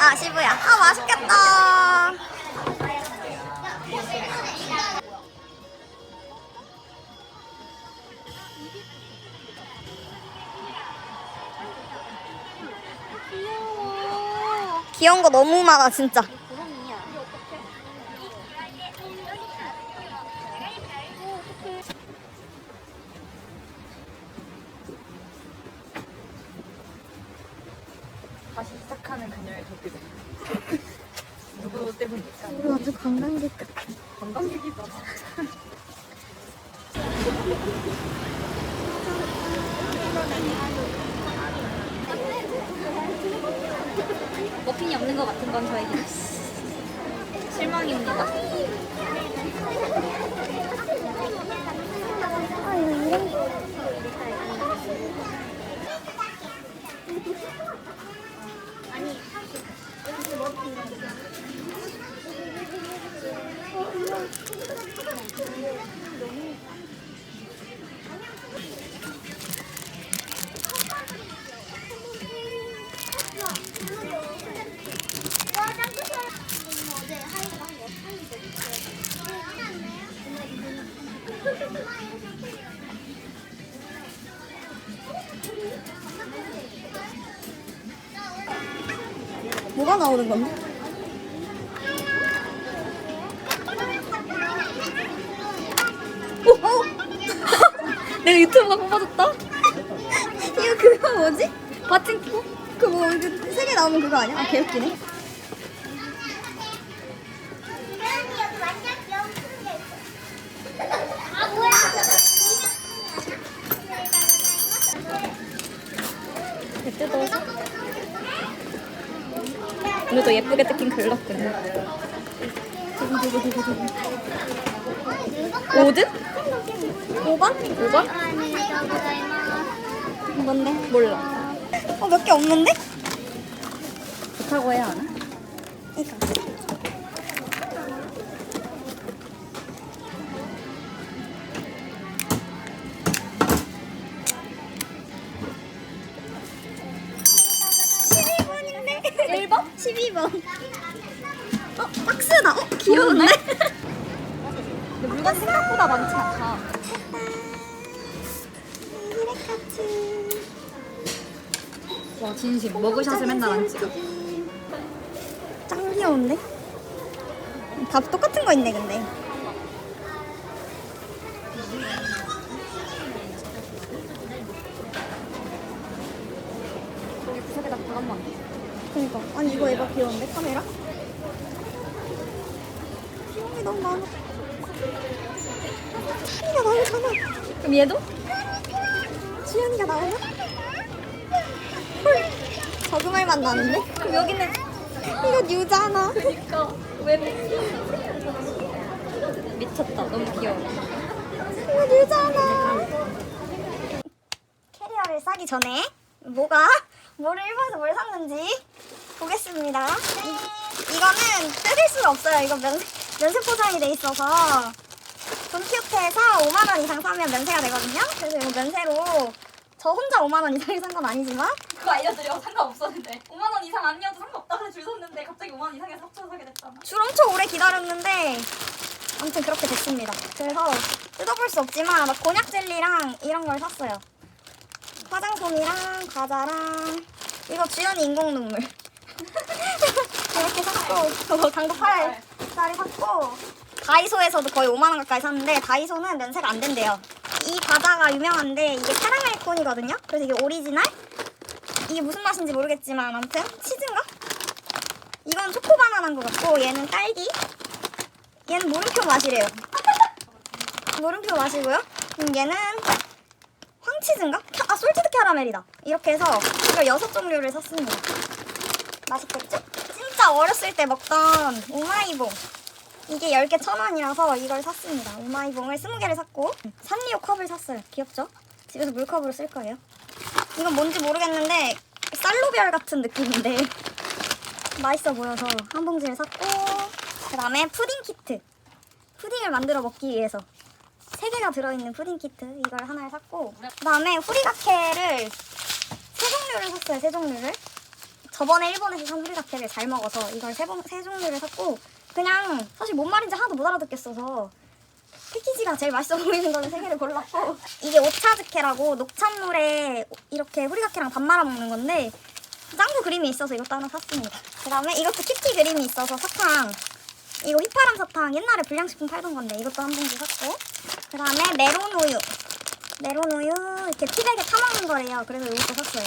아 시부야. 아 맛있겠다. 귀여운 거 너무 많아 진짜. 도피들. 누구 때문일까? 우리 완전 관광객 같아. 관광객이잖아. 머핀이 없는 것 같은 건 저에게 실망입니다. Thank you. 뭐가 나오는 건데? 오! 오! 내가 유튜브가 뽑아줬다? 이거 그거 뭐지? 바팅코? 그뭐 세개 나오면 그거 아니야? 아 개웃기네 뜯어서 오늘도 예쁘게 뜯긴 글렀군요 5등? 5번? 5번? 뭔데? 몰라 어 몇 개 없는데? 좋다고 해야 하나? 이거 번 어? 박스다 어? 귀여운데? 근데 물건 생각보다 많지 않다. 히레카츠 와 진심 머그샷을 맨날 안 찍어. 짱 귀여운데? 다 똑같은 거 있네 근데 구석에다. 그니까 아니 이거 얘가 귀여운데 카메라? 귀여운 게 너무 많아 지연이가 나오잖아 그럼 얘도? 지연이가 나오나? 헐 적응할 맛 나는데? 그럼 여기는 이거 뉴잖아 그니까 왜 미쳤다. 너무 귀여워. 이거 뉴잖아 캐리어를 싸기 전에 뭐가 뭐를 일본에서 뭘 샀는지 보겠습니다. 이, 이거는 뜯을 수가 없어요. 이거 면, 면세 포장이 돼 있어서. 돈키호테에서 5만 원 이상 사면 면세가 되거든요. 그래서 이거 면세로 저 혼자 5만 원 이상이 산 건 아니지만. 그거 알려드려 상관없었는데. 5만 원 이상 아니어도 상관없다 그래 줄 섰는데 갑자기 5만 원 이상해서 합쳐서 사게 됐잖아. 줄 엄청 오래 기다렸는데 아무튼 그렇게 됐습니다. 그래서 뜯어볼 수 없지만 막 곤약 젤리랑 이런 걸 샀어요. 화장솜이랑 과자랑 이거 주연이 인공 눈물 이렇게 샀고 당도 8짜리 샀고 다이소에서도 거의 5만 원 가까이 샀는데 다이소는 면세가 안 된대요. 이 과자가 유명한데 이게 카라멜 콘이거든요. 그래서 이게 오리지널 이게 무슨 맛인지 모르겠지만 아무튼 치즈인가? 이건 초코 바나나인 것 같고 얘는 딸기 얘는 물음표 맛이래요 물음표 맛이고요 음, 얘는 황치즈인가? 캬- 아 솔티드 캐러멜이다 이렇게 해서 이걸 여섯 종류를 샀습니다 맛있겠죠? 진짜 어렸을 때 먹던 오마이봉. 이게 10개 천 원이라서 이걸 샀습니다. 오마이봉을 20개를 샀고 산리오 컵을 샀어요. 귀엽죠? 집에서 물컵으로 쓸 거예요. 이건 뭔지 모르겠는데 쌀로별 같은 느낌인데. 맛있어 보여서 한 봉지를 샀고 그 다음에 푸딩 키트. 푸딩을 만들어 먹기 위해서 세 개가 들어있는 푸딩 키트 이걸 하나를 샀고 그 다음에 후리가케를 세 종류를 샀어요 세 종류를 저번에 일본에서 산 후리다케를 잘 먹어서 이걸 세, 번, 세 종류를 샀고 그냥 사실 뭔 말인지 하나도 못 알아듣겠어서 패키지가 제일 맛있어 보이는 거는 세 개를 골랐고 이게 오차즈케라고 녹찬물에 이렇게 후리다케랑 밥 말아 먹는 건데 짱구 그림이 있어서 이것도 하나 샀습니다. 그 다음에 이것도 키티 그림이 있어서 사탕 이거 휘파람 사탕 옛날에 불량식품 팔던 건데 이것도 한 봉지 샀고 그 다음에 메론 우유 메론 우유 이렇게 티백에 타먹는 거래요. 그래서 이것도 샀어요.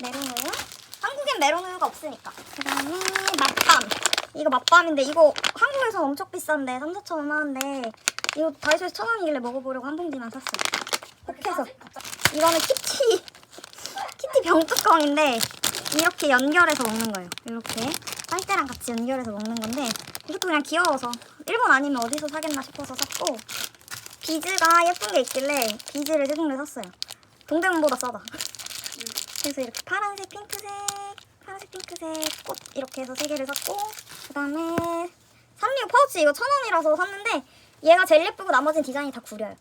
메론 우유 한국엔 메론 우유가 없으니까 그 다음에 맛밤 이거 맛밤인데 이거 한국에서 엄청 비싼데 3, 4천 원 하는데 이거 다이소에서 천 원이길래 먹어보려고 한 봉지만 샀어요. 혹해서 이거는 키티 키티 병뚜껑인데 이렇게 연결해서 먹는 거예요. 이렇게 빨대랑 같이 연결해서 먹는 건데 이것도 그냥 귀여워서 일본 아니면 어디서 사겠나 싶어서 샀고 비즈가 예쁜 게 있길래 비즈를 세 종류 샀어요. 동대문보다 싸다. 그래서 이렇게 파란색, 핑크색, 파란색, 핑크색 꽃 이렇게 해서 세 개를 샀고 그 다음에 산미오 파우치 이거 천 원이라서 샀는데 얘가 제일 예쁘고 나머지는 디자인이 다 구려요.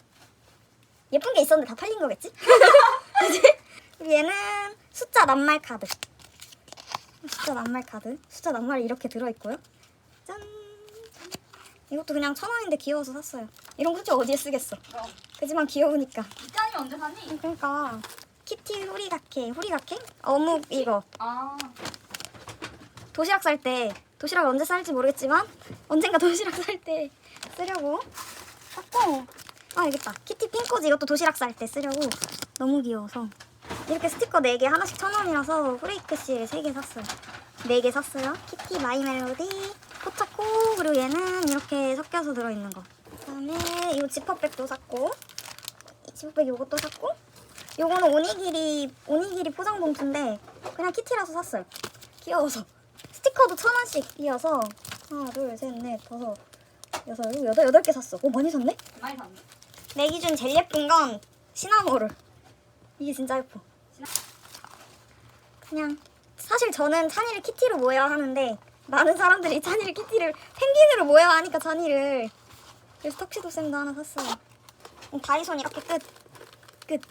예쁜 게 있었는데 다 팔린 거겠지? 그지? 얘는 숫자 낱말 카드. 숫자 낱말 카드. 숫자 낱말이 이렇게 들어있고요. 짠. 이것도 그냥 천 원인데 귀여워서 샀어요. 이런 거 솔직히 어디에 쓰겠어. 그지만 귀여우니까. 이짠이 언제 사니? 그러니까 키티 후리가케 후리가케? 어묵 이거. 아. 도시락 쌀 때 도시락 언제 쌀지 모르겠지만 언젠가 도시락 쌀때 쓰려고. 샀고. 아 알겠다. 키티 핑코즈 이것도 도시락 쌀 때 쓰려고. 너무 귀여워서. 이렇게 스티커 4개 하나씩 천 원이라서 후레이크실 3개 샀어요. 4개 샀어요. 키티 마이 멜로디 포차코 그리고 얘는 이렇게 섞여서 들어있는 거. 그다음에 이 지퍼백도 샀고 이 지퍼백 요것도 샀고 요거는 오니기리 오니기리 포장 봉투인데 그냥 키티라서 샀어요 귀여워서 스티커도 천 원씩이어서 하나 둘셋넷 다섯 여섯 일곱 여덟 여덟 개 샀어 오 많이 샀네 많이 샀네. 내 기준 제일 예쁜 건 시나모롤. 이게 진짜 예뻐. 그냥 사실 저는 찬이를 키티로 모여야 하는데 많은 사람들이 찬이를 키티를 펭귄으로 모여야 하니까 찬이를 그래서 턱시도 쌤도 하나 샀어요. 음, 다이소는 이렇게 끝. 끝.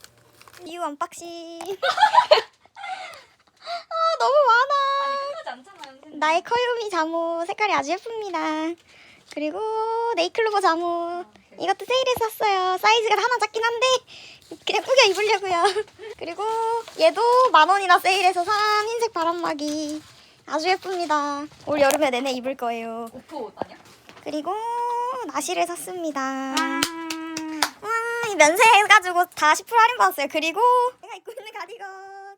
이유 언박싱. 아 너무 많아. 아니 끝나지. 나의 커요미 잠옷 색깔이 아주 예쁩니다. 그리고 네이클로버 잠옷 이것도 세일에 샀어요. 사이즈가 하나 작긴 한데 그냥 꾸겨 입으려고요. 그리고 얘도 만 원이나 세일해서 산 흰색 바람막이 아주 예쁩니다. 올 여름에 내내 입을 거예요. 오토 옷 아니야? 그리고 나시를 샀습니다. 면세해가지고 다 10% 할인 받았어요. 그리고 내가 입고 있는 가디건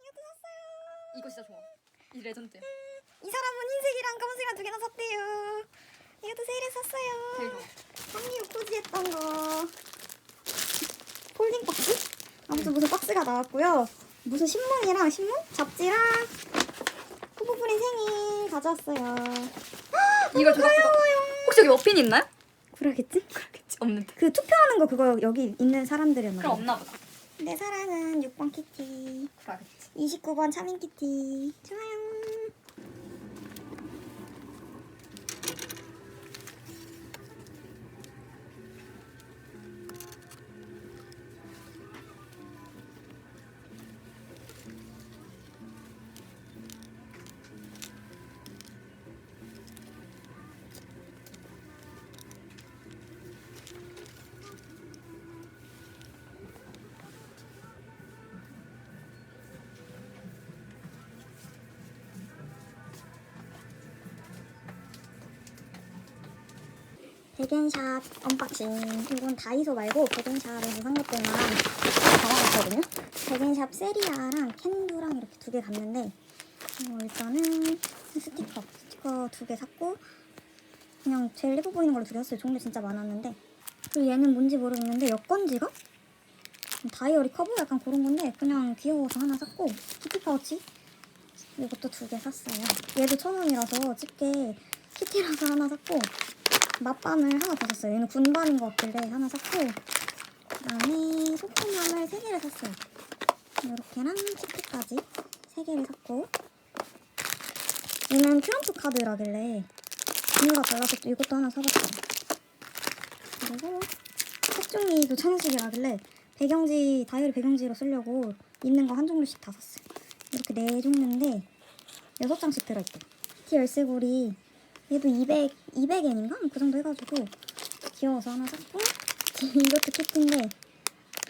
이것도 샀어요. 이거 진짜 좋아. 이 레전드야. 이 사람은 흰색이랑 검은색이랑 두 개나 샀대요. 이것도 세일에 샀어요. 한미 오코지 했던 거. 폴딩 박스? 아무튼 무슨 박스가 나왔고요. 무슨 신문이랑 신문? 잡지랑 후보분의 생일 가져왔어요. 이걸 조각 조각. 혹시 여기 머핀 있나요? 그러겠지? 없는데. 그 투표하는 거 그거 여기 있는 사람들이었나 그럼. 없나 보다. 내 사랑은 6번 키티. 그러겠지. 29번 차민 키티. 좋아요. 백엔샵 언박싱 이건 다이소 말고 백엔샵에서 산 것들만 담아봤거든요. 백엔샵 세리아랑 캔두랑 이렇게 두 개 갔는데 어, 일단은 스티커 스티커 두 개 샀고 그냥 제일 예뻐 보이는 걸로 두 개 샀어요. 종류 진짜 많았는데. 그리고 얘는 뭔지 모르겠는데 여권지가? 다이어리 커버 약간 그런 건데 그냥 귀여워서 하나 샀고 키티 파우치? 이것도 두 개 샀어요. 얘도 천 원이라서 집게 키티라서 하나 샀고 맛밤을 하나 더 샀어요. 얘는 군밤인 것 같길래 하나 샀고 그다음에 소품함을 세 개를 샀어요. 이렇게랑 키트까지 세 개를 샀고 얘는 트럼프 카드라길래 종류가 달라서 또 이것도 하나 사봤어요. 그리고 색종이도 천원씩이라길래 배경지 다이어리 배경지로 쓰려고 있는 거 한 종류씩 다 샀어요. 이렇게 네 종류인데 6장씩 들어있대. 티 열쇠고리 얘도 200, 200엔인가? 그 정도 해가지고 귀여워서 하나 샀고 이것도 키트인데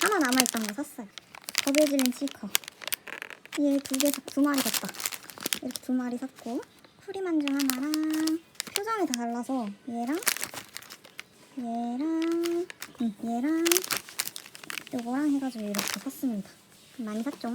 하나 남아있던 거 샀어요. 더블질린 치커. 얘 두 개, 두 마리 샀다. 이렇게 두 마리 샀고 프리만중 하나랑 표정이 다 달라서 얘랑 얘랑 응, 얘랑 요거랑 해가지고 이렇게 샀습니다. 많이 샀죠?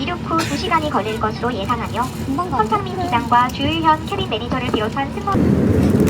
이륙 후 2시간이 걸릴 것으로 예상하며. 손창민 기장과 주일현 캐빈 매니저를 비롯한 승무원